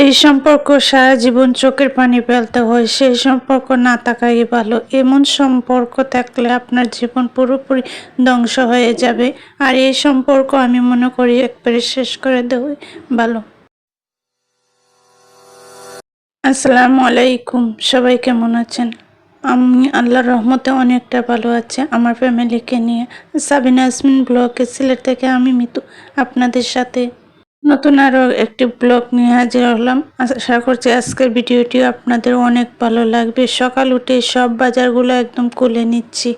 যেই সম্পর্ক সারা জীবন চোখের পানি ফেলতে হয়, সেই সম্পর্ক না থাকাই ভালো। এমন সম্পর্ক থাকলে আপনার জীবন পুরোপুরি ধ্বংস হয়ে যাবে। আর এই সম্পর্ক আমি মনে করি একবারে শেষ করে দেওয়াই ভালো। আসসালামু আলাইকুম। সবাই কেমন আছেন? আমি আল্লাহর রহমতে অনেকটা ভালো আছে। আমার ফ্যামিলিকে নিয়ে সাবিনা আসমিন ব্লকে সিলেট থেকে আমি মিতু। আপনাদের সাথে নতুন আরও একটি ব্লগ নিয়ে হাজির হলাম। আশা করছি আজকের ভিডিওটি আপনাদের অনেক ভালো লাগবে। সকাল উঠে সব বাজারগুলো একদম খুলে নিচ্ছি।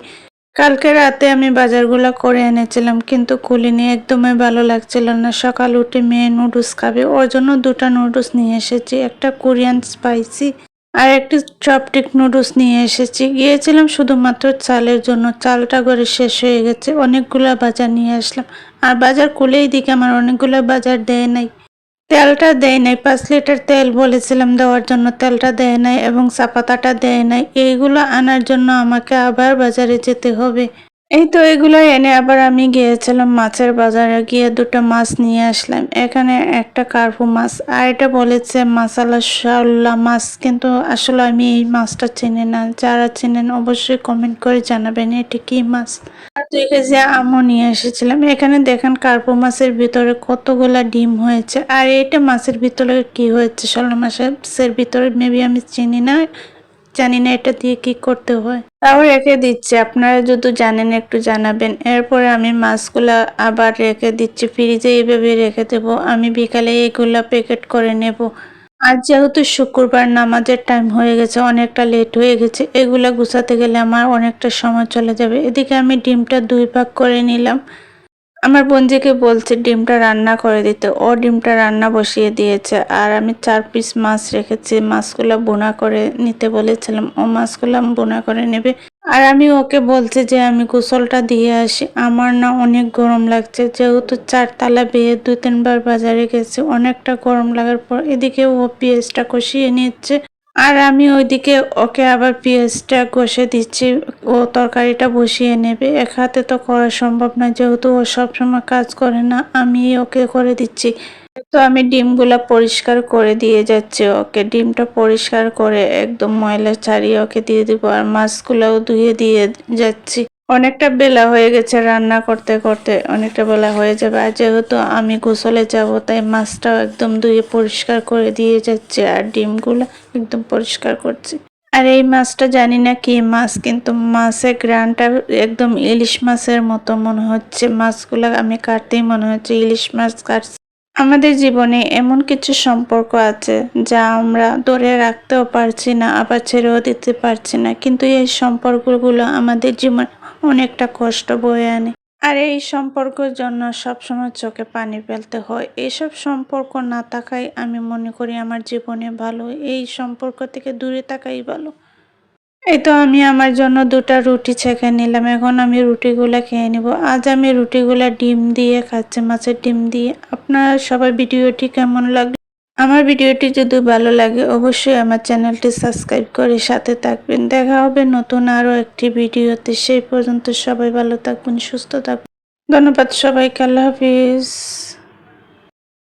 কালকে রাতে আমি বাজারগুলো করে এনেছিলাম, কিন্তু খুলে নিয়ে একদমই ভালো লাগছিল না। সকাল উঠে মেয়ে নুডলস খাবে। ওর জন্য দুটা নুডলস নিয়ে এসেছি, একটা কোরিয়ান স্পাইসি আর একটি চপটিক নুডলস নিয়ে এসেছি। গিয়েছিলাম শুধুমাত্র চালের জন্য। চালটা করে শেষ হয়ে গেছে। অনেকগুলো বাজার নিয়ে আসলাম। আর বাজার খুলেই দিকে আমার অনেকগুলো বাজার দেয় নাই। তেলটা দেয় নাই। পাঁচ লিটার তেল বলেছিলাম দেওয়ার জন্য। তেলটা দেয় নাই এবং চাপাতাটা দেয় নাই। এইগুলো আনার জন্য আমাকে আবার বাজারে যেতে হবে। এই তো এগুলো এনে আবার আমি গিয়েছিলাম মাছের বাজারে, গিয়ে দুটো মাছ নিয়ে আসলাম। এখানে একটা কার্পু মাছ, আর এটা বলেছে মাসালা শাল্লা মাছ, কিন্তু আসলে আমি এই মাছটা চিনি না। যারা চিনেন অবশ্যই কমেন্ট করে জানাবেন এটি কি মাছ। আর দুই কেজি আমও নিয়ে এসেছিলাম। এখানে দেখেন কার্পু মাছের ভিতরে কতগুলা ডিম হয়েছে। আর এটা মাছের ভিতরে কি হয়েছে শাল্লা মাছের? ভিতরে মেবি আমি চিনি না। জানি না এটা দিয়ে কি করতে হয়। তাও রেখে দিচ্ছি, আপনারা যদি জানেন একটু জানাবেন। এরপরে আমি মাছগুলা আবার রেখে দিচ্ছি, ফ্রিজে এইভাবে রেখে দেবো। আমি বিকালে এইগুলা প্যাকেট করে নেব। আর যেহেতু শুক্রবার নামাজের টাইম হয়ে গেছে, অনেকটা লেট হয়ে গেছে, এগুলা গুছাতে গেলে আমার অনেকটা সময় চলে যাবে। এদিকে আমি ডিমটা দুই ভাগ করে নিলাম। আমার বোনজিকে বলছে ডিমটা রান্না করে দিতে, ও ডিমটা রান্না বসিয়ে দিয়েছে। আর আমি চার পিস মাছ রেখেছি, মাছগুলো বোনা করে নিতে বলেছিলাম। ও মাছগুলো বোনা করে নেবে। আর আমি ওকে বলছি যে আমি গোসলটা দিয়ে আসি। আমার না অনেক গরম লাগছে, যেহেতু চারতলা বেয়ে দু তিনবার বাজারে গেছে, অনেকটা গরম লাগার পর এদিকে ও পেঁয়াজটা কষিয়ে নিচ্ছে। আর আমি ওইদিকে ওকে আবার পেঁয়াজটা কষে দিচ্ছি। ও তরকারিটা বসিয়ে নেবে। এক হাতে তো করা সম্ভব না, যেহেতু ও সবসময় কাজ করে না, আমি ওকে করে দিচ্ছি। তো আমি ডিমগুলা পরিষ্কার করে দিয়ে যাচ্ছি ওকে। ডিমটা পরিষ্কার করে একদম ময়লা ছাড়িয়ে ওকে দিয়ে দিব। আর মাছগুলোও ধুয়ে দিয়ে যাচ্ছি। অনেকটা বেলা হয়ে গেছে রান্না করতে করতে, অনেকটা বেলা হয়ে যাবে। আর যেহেতু আমি গোসলে যাব, তাই মাছটাও একদম ধুয়ে পরিষ্কার করে দিয়ে যাচ্ছে আর ডিমগুলো একদম পরিষ্কার করছি। আর এই মাছটা জানি না কি মাছ, কিন্তু মাছের গ্রানটা একদম ইলিশ মাছের মতো মনে হচ্ছে। মাছগুলো আমি কাটতেই মনে হচ্ছে ইলিশ মাছ কাটছি। আমাদের জীবনে এমন কিছু সম্পর্ক আছে যা আমরা ধরে রাখতেও পারছি না, আবার ছেড়েও দিতে পারছি না। কিন্তু এই সম্পর্কগুলো আমাদের জীবনে অনেকটা কষ্ট বয়ে আনে। আর এই সম্পর্কের জন্য সবসময় চোখে পানি ফেলতে হয়। এইসব সম্পর্ক না থাকাই আমি মনে করি আমার জীবনে ভালো, এই সম্পর্ক থেকে দূরে থাকাই ভালো। এই তো আমি আমার জন্য দুটা রুটি ছেঁকে নিলাম, এখন আমি রুটিগুলো খেয়ে নিব। আজ আমি রুটিগুলো ডিম দিয়ে খাচ্ছি মাছের ডিম দিয়ে। আপনারা সবাই ভিডিওটি কেমন লাগল? আমার ভিডিওটি যদি ভালো লাগে, অবশ্যই আমার চ্যানেলটি সাবস্ক্রাইব করে সাথে থাকবেন। দেখা হবে নতুন আরও একটি ভিডিওতে। সেই পর্যন্ত সবাই ভালো থাকবেন, সুস্থ থাকবেন। ধন্যবাদ সবাইকে, আল্লাহ হাফিজ।